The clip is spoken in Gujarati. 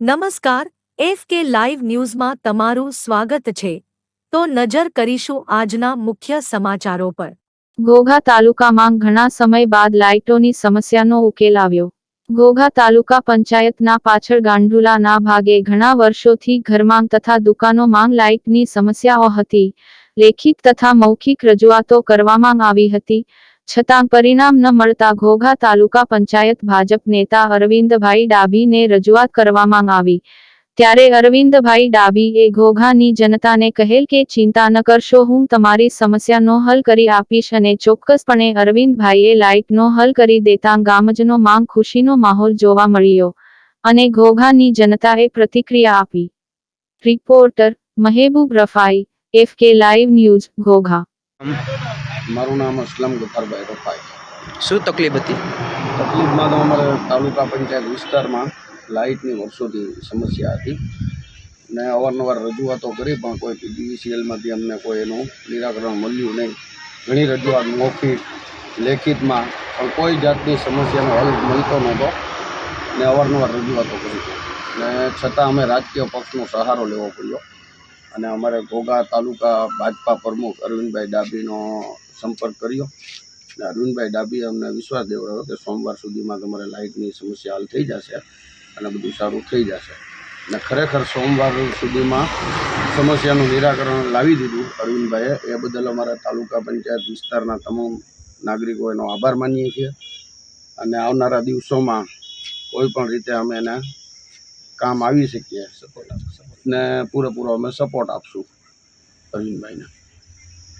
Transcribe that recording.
નમસ્કાર, એફ કે લાઈવ ન્યૂઝમાં તમારું સ્વાગત છે. તો નજર કરીશું આજના મુખ્ય સમાચારો પર. ઘોઘા તાલુકામાં ઘણા સમય બાદ લાઇટોની સમસ્યાનો ઉકેલ આવ્યો. ઘોઘા તાલુકા પંચાયતના પાછળ ગાંડુલાના ભાગે ઘણા વર્ષોથી ઘરમાં તથા દુકાનોમાં લાઇટની સમસ્યાઓ હતી. લેખિત તથા મૌખિક રજૂઆતો કરવામાં આવી હતી. છતાં પરિણામ ન મળતા ઘોઘા તાલુકા પંચાયત ભાજપ નેતા અરવિંદભાઈ ડાભીને રજૂઆત કરવામાં આવી. ત્યારે અરવિંદભાઈ ડાભી એ ઘોઘાની જનતાને કહેલ કે, ચિંતા ન કરશો, હું તમારી સમસ્યાનો હલ કરી આપીશ અને ચોક્કસપણે અરવિંદભાઈએ લાઇટનો હલ કરી દેતા ગામજનો માંગ ખુશીનો માહોલ જોવા મળ્યો અને ઘોઘાની જનતાએ પ્રતિક્રિયા આપી. Reporter Mehboob Rafai, F K live news, Ghogha. મારું નામ અસલમ ગફારભાઈ રફાઈ શું તકલીફ હતી? તકલીફમાં તો અમારે તાલુકા પંચાયત વિસ્તારમાં લાઇટની વર્ષોથી સમસ્યા હતી ને અવારનવાર રજૂઆતો કરી પણ કોઈ પીડીવીસીએલમાંથી અમને કોઈ એનું નિરાકરણ મળ્યું નહીં. ઘણી રજૂઆત મૌખિક લેખિતમાં પણ કોઈ જાતની સમસ્યાનો હલ મળતો નહોતો ને અવારનવાર રજૂઆતો કરી. ને છતાં અમે રાજકીય પક્ષનો સહારો લેવો પડ્યો અને અમારે ઘોઘા તાલુકા ભાજપા પ્રમુખ અરવિંદભાઈ ડાભીનો સંપર્ક કર્યો. અને અરવિંદભાઈ ડાબી અમને વિશ્વાસ દેવડાવ્યો કે સોમવાર સુધીમાં તમારે લાઇટની સમસ્યા હલ થઈ જશે અને બધું સારું થઈ જશે. અને ખરેખર સોમવાર સુધીમાં સમસ્યાનું નિરાકરણ લાવી દીધું અરવિંદભાઈએ. એ બદલ અમારા તાલુકા પંચાયત વિસ્તારના તમામ નાગરિકો એનો આભાર માનીએ છીએ. અને આવનારા દિવસોમાં કોઈ પણ રીતે અમે એને કામ આવી શકીએ. ને પૂરેપૂરો અમે સપોર્ટ આપશું અરવિંદભાઈને.